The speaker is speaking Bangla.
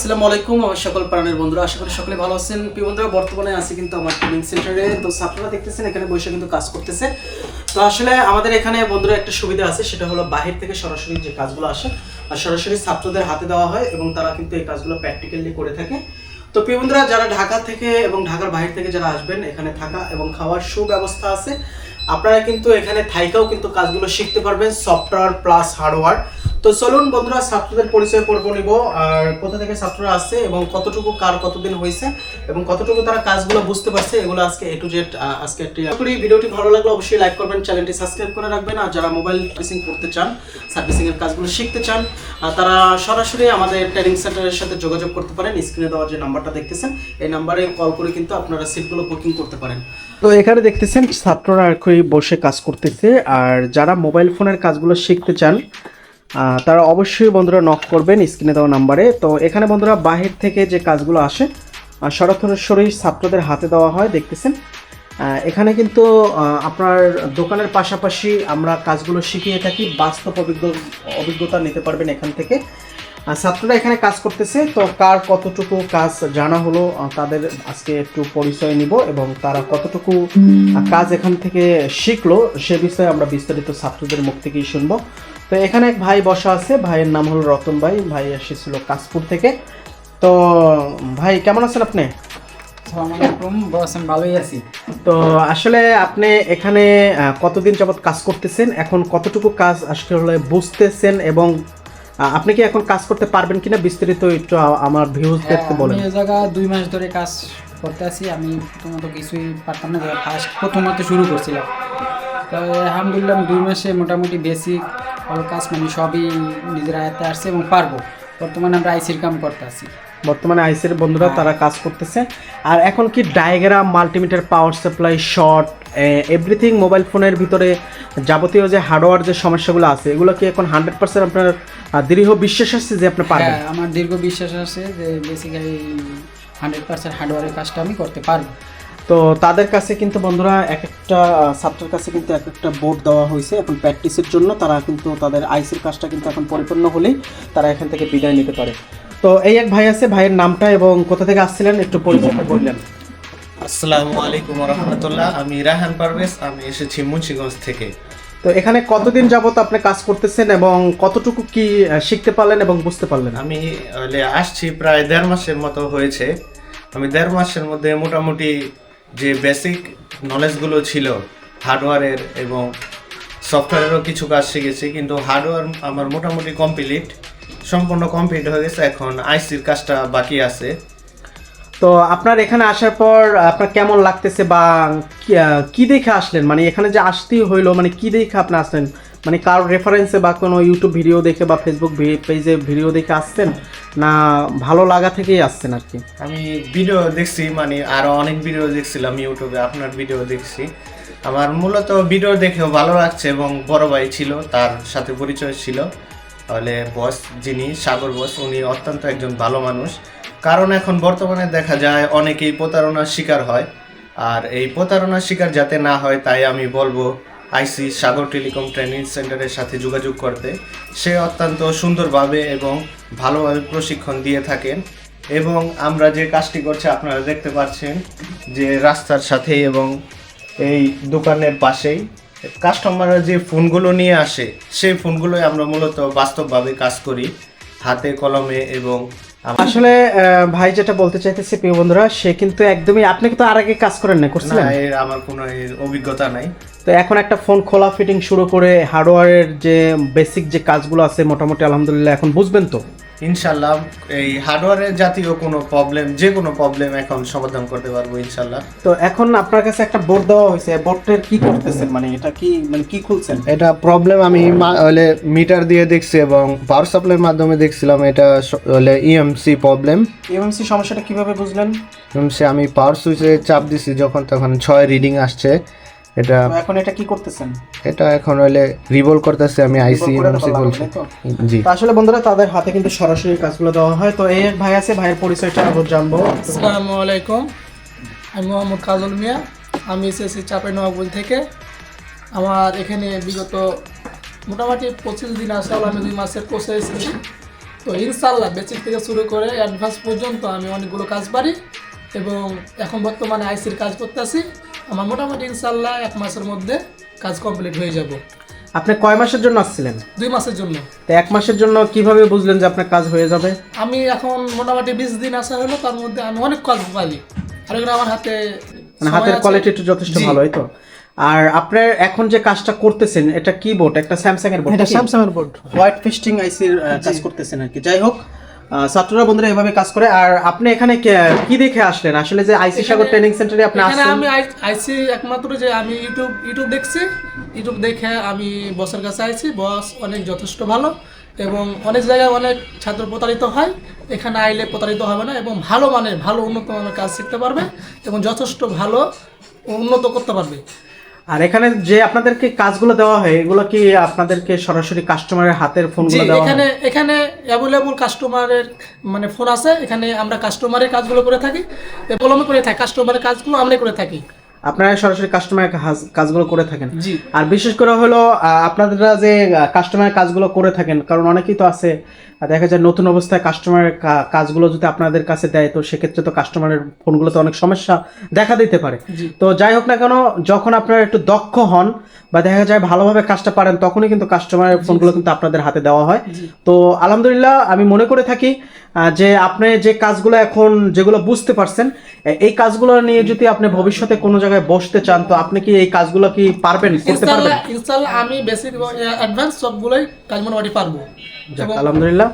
আসসালামু আলাইকুম, আমার সকল প্রাণের বন্ধুরা। আশা করি সকলে ভালো আছেন। প্রিয় বন্ধুরা, বর্তমানে আছি কিন্তু আমার ট্রেনিং সেন্টারে তো ছাত্ররা দেখতেছেন, এখানে বসে কিন্তু কাজ করতেছে। তো আসলে আমাদের এখানে বন্ধুরা একটা সুবিধা আছে, সেটা হলো বাহির থেকে সরাসরি যে কাজগুলো আসে, আর সরাসরি ছাত্রদের হাতে দেওয়া হয় এবং তারা কিন্তু এই কাজগুলো প্র্যাকটিক্যালি করে থাকে। তো প্রিয় বন্ধুরা, যারা ঢাকা থেকে এবং ঢাকার বাইরে থেকে যারা আসবেন, এখানে থাকা এবং খাওয়ার সুব্যবস্থা আছে। আপনারা কিন্তু এখানে থাইকাও কিন্তু কাজগুলো শিখতে পারবেন, সফটওয়্যার প্লাস হার্ডওয়্যার। তো চলুন বন্ধুরা, ছাত্রদের পরিচয় পর্ব নিব। আর কোথা থেকে ছাত্ররা আসছে এবং কতটুকু, কার কতদিন হয়েছে এবং কতটুকু তারা কাজগুলো বুঝতে পারছে, এগুলো আজকে এ টু জেড আজকে একটি ভিডিওটি ভালো লাগলে অবশ্যই লাইক করবেন, চ্যানেলটি সাবস্ক্রাইব করে রাখবেন। আর যারা মোবাইল সার্ভিসিং করতে চান, সার্ভিসিং এর কাজগুলো শিখতে চান তারা সরাসরি আমাদের ট্রেনিং সেন্টারের সাথে যোগাযোগ করতে পারেন। স্ক্রিনে দেওয়া যে নাম্বারটা দেখতেছেন, এই নাম্বারে কল করে কিন্তু আপনারা সিটগুলো বুকিং করতে পারেন। তো এখানে দেখতেছেন, ছাত্ররা আর বসে কাজ করতেছে। আর যারা মোবাইল ফোনের কাজগুলো শিখতে চান তারা অবশ্যই বন্ধুরা নক করবেন স্ক্রিনে দেওয়া নাম্বারে তো এখানে বন্ধুরা বাহির থেকে যে কাজগুলো আসে সরাসরি ছাত্রদের হাতে দেওয়া হয়, দেখতেছেন। এখানে কিন্তু আপনার দোকানের পাশাপাশি আমরা কাজগুলো শিখিয়ে থাকি, বাস্তব অভিজ্ঞ, অভিজ্ঞতা নিতে পারবেন এখান থেকে। ছাত্ররা এখানে কাজ করতেছে, তো কার কতটুকু কাজ জানা হলো তাদের আজকে একটু পরিচয় নিব এবং তারা কতটুকু কাজ এখান থেকে শিখলো, সে বিষয়ে আমরা বিস্তারিত ছাত্রদের মুখ থেকেই শুনব। তো এখানে এক ভাই বসা আছে ভাইয়ের নাম হলো রতন ভাই ভাই এসেছিল কাশপুর থেকে। তো ভাই কেমন আছেন আপনি? ভালোই আছি। তো আসলে আপনি এখানে কতদিন যাবত কাজ করতেছেন? এখন কতটুকু কাজ আসলে বুঝতেছেন এবং আপনি কি এখন কাজ করতে পারবেন কিনা বিস্তারিত একটু আমার ভিউজদেরকে বলেন। এই জায়গা দুই মাস ধরে কাজ করতে আছি। আমি প্রথমত কিছুই পারতাম না ফার্স্ট প্রথমত শুরু করছিলাম। তো আলহামদুলিল্লাহ দুই মাসে মোটামুটি বেসিক অল কাজ মানে সবই নিজের আয়ত্তে আসছে এবং পারব। বর্তমানে আমরা আইসির কাম করতে আছি। বর্তমানে আইসির বন্ধুরা তারা কাজ করতেছে। আর এখন কি diagram multimeter power supply short everything mobile ফোনের ভিতরে যাবতীয় যে হার্ডওয়্যার যে সমস্যাগুলো আছে এগুলো কি এখন হান্ড্রেড পার্সেন্ট আপনার দৃঢ় বিশ্বাস আছে যে আপনি পারবেন? হ্যাঁ আমার দীর্ঘ বিশ্বাস আছে যে বেসিক্যালি হান্ড্রেড পার্সেন্ট হার্ডওয়ারের কাজটা আমি করতে পারব। তো তাদের কাছে কিন্তু বন্ধুরা এক একটা ছাত্রের কাছে কিন্তু এক একটা বোর্ড দেওয়া হয়েছে এখন প্র্যাকটিসের জন্য তারা কিন্তু তাদের আইসির কাজটা কিন্তু এখন পরিপূর্ণ হলেই তারা এখান থেকে বিদায় নিতে পারে। তো এই এক ভাই আছে ভাইয়ের নামটা এবং কোথা থেকে আসছিলেন একটু পরিচয় বললেন। আসসালামু আলাইকুম রহমতুল্লাহ। আমি রাহান পারভেজ আমি এসেছি মুন্সিগঞ্জ থেকে। তো এখানে কতদিন যাবত আপনি কাজ করতেছেন এবং কতটুকু কি শিখতে পারলেন এবং বুঝতে পারলেন? আমি আসছি প্রায় দেড় মাসের মতো হয়েছে। আমি দেড় মাসের মধ্যে মোটামুটি যে বেসিক নলেজগুলো ছিল হার্ডওয়্যারের এবং সফটওয়্যারেরও কিছু কাজ শিখেছি, কিন্তু হার্ডওয়্যার আমার মোটামুটি কমপ্লিট সম্পূর্ণ কমপ্লিট হয়ে গেছে। এখন আইসির কাজটা বাকি আছে। তো আপনার এখানে আসার পর আপনার কেমন লাগতেছে বা কি- দেখে আসলেন? মানে এখানে যে আসতেই হইল মানে কি দেখে আপনি আসলেন? মানে কারোর রেফারেন্সে বা কোনো ইউটিউব ভিডিও দেখে বা ফেসবুক পেজে ভিডিও দেখে আসছেন, না ভালো লাগা থেকেই আসছেন আর কি? আমি ভিডিও দেখছি মানে আরও অনেক ভিডিও দেখছিলাম ইউটিউবে আপনার ভিডিও দেখছি। আমার মূলত ভিডিও দেখেও ভালো লাগছে এবং বড় ভাই ছিল, তার সাথে পরিচয় ছিল। তাহলে বস যিনি, সাগর বস উনি অত্যন্ত একজন ভালো মানুষ। কারণ এখন বর্তমানে দেখা যায় অনেকেই প্রতারণার শিকার হয়। আর এই প্রতারণার শিকার যাতে না হয়, তাই আমি বলব আইসি সাগর টেলিকম ট্রেনিং সেন্টারের সাথে যোগাযোগ করতে। সে অত্যন্ত সুন্দরভাবে এবং ভালোভাবে প্রশিক্ষণ দিয়ে থাকেন এবং আমরা যে কাজটি করছি আপনারা দেখতে পাচ্ছেন যে রাস্তার সাথে এবং এই দোকানের পাশেই কাস্টমাররা যে ফোনগুলো নিয়ে আসে, সেই ফোনগুলোই আমরা মূলত বাস্তবভাবে কাজ করি, হাতে কলমে এবং আসলে আহ, ভাই যেটা বলতে চাইতেছে প্রিয় বন্ধুরা সে কিন্তু একদমই আপনি কিন্তু আর আগে কাজ করেন না না করছিলেন আমার কোনো অভিজ্ঞতা নাই। তো এখন একটা ফোন খোলা ফিটিং শুরু করে হার্ডওয়্যারের যে বেসিক যে কাজগুলো আছে মোটামুটি আলহামদুলিল্লাহ এখন বুঝবেন তো? ইনশাল্লাহ এই হার্ডওয়্যারের জাতীয় কোনো প্রবলেম যে কোনো প্রবলেম এখন সমাধান করতে পারব ইনশাল্লাহ। তো এখন আপনার কাছে একটা বোর্ড দেওয়া হয়েছে বোর্ডটার কি করতেছেন? মানে এটা কি মানে কি খুলছেন? এটা প্রবলেম আমি হলে মিটার দিয়ে দেখছি এবং পাওয়ার সাপ্লাইয়ের মাধ্যমে দেখছিলাম এটা হলে E ইএমসি প্রবলেম এমএমসি সমস্যাটা কীভাবে বুঝলেন? ইএমসি আমি পাওয়ার সুইচে চাপ দিছি যখন তখন ছয় রিডিং আসছে। এটা এখন এটা কি করতেছেন? এটা এখন হলে রিভল করতেছে আমি আইসি করে ইএমসি বলছি। তো? জি। তো আসলে বন্ধুরা তাদের হাতে কিন্তু সরাসরি কাজগুলো দেওয়া হয়। তো এই এক ভাই আছে ভাইয়ের পরিচয়টা আরও জানব। আসসালামু আলাইকুম। আমি মোহাম্মদ কাজল মিয়া। আমি এসেছি চাপে নবাবগঞ্জ থেকে। আমার এখানে বিগত মোটামুটি পঁচিশ দিন আসলে আমি দুই মাসের কোর্সে এসেছি। তো ইনশাল্লাহ বেসিক থেকে শুরু করে অ্যাডভান্স পর্যন্ত আমি অনেকগুলো কাজ পারি এবং এখন বর্তমানে আইসির কাজ করতেছি। আমার মোটামুটি ইনশাল্লাহ এক মাসের মধ্যে কাজ কমপ্লিট হয়ে যাব। আপনি কয় মাসের জন্য আসছিলেন? দুই মাসের জন্য। তো এক মাসের জন্য কীভাবে বুঝলেন যে আপনার কাজ হয়ে যাবে? আমি এখন মোটামুটি বিশ দিন আসা হলো তার মধ্যে আমি অনেক কাজ পাই আর এগুলো আমার হাতে মানে হাতের কোয়ালিটি একটু যথেষ্ট ভালো ভালোই তো। আর আপনার এখন যে কাজটা করতেছেন এটা কি বোর্ড একটা স্যামসাং এর বোর্ড এটা স্যামসাং এর বোর্ড হোয়াইট ফিস্টিং আইসির কাজ করতেছেন আর কি। যাই হোক ছাত্ররা বন্ধুরা এভাবে কাজ করে। আর আপনি এখানে কি দেখে আসলেন? আসলে যে আইসি সাগর ট্রেনিং সেন্টারে আপনি আসছেন। আমি আই- আইছি একমাত্র যে আমি ইউটিউব ইউটিউব দেখছি। ইউটিউব দেখে আমি বসের কাছে আইছি। বস অনেক যথেষ্ট ভালো এবং অনেক জায়গায় অনেক ছাত্র প্রতারিত হয়। এখানে আইলে প্রতারিত হবে না এবং ভালো মানের ভালো উন্নত মানের কাজ শিখতে পারবে এবং যথেষ্ট ভালো উন্নত করতে পারবে। আর এখানে যে আপনাদেরকে কাজগুলো দেওয়া হয় এগুলো কি আপনাদেরকে সরাসরি কাস্টমারের হাতের ফোন ফোনগুলো দেওয়া এখানে এখানে অ্যাভেলেবল কাস্টমারের মানে ফোন আছে এখানে আমরা কাস্টমারের কাজগুলো করে থাকি। কলমে করে থাকি কাস্টমারের কাজগুলো আমরা করে থাকি। আপনারা সরাসরি কাস্টমারের কাজগুলো করে থাকেন। আর বিশেষ করে হলো আপনারা যে কাস্টমারের কাজগুলো করে থাকেন কারণ অনেকেই তো আছে দেখা যায় নতুন অবস্থায় কাস্টমারের কাজগুলো যদি আপনাদের কাছে দেয় তো সেক্ষেত্রে তো কাস্টমারের ফোনগুলোতে অনেক সমস্যা দেখা দিতে পারে। তো যাই হোক না কেন যখন আপনারা একটু দক্ষ হন বা দেখা যায় ভালোভাবে কাজটা পারেন তখনই কিন্তু কাস্টমারের ফোনগুলো কিন্তু আপনাদের হাতে দেওয়া হয়। তো আলহামদুলিল্লাহ আমি মনে করে থাকি যে আপনি যে কাজগুলো এখন যেগুলো বুঝতে পারছেন এই কাজগুলো নিয়ে যদি আপনি ভবিষ্যতে কোনো জায়গায় বসতে চান তো আপনি কি এই কাজগুলো কি পারবেন করতে পারবেন? ইনশাল্লাহ আমি বেসিক অ্যাডভান্স সবগুলোই কাজ মোটামুটি পারব আলহামদুলিল্লাহ।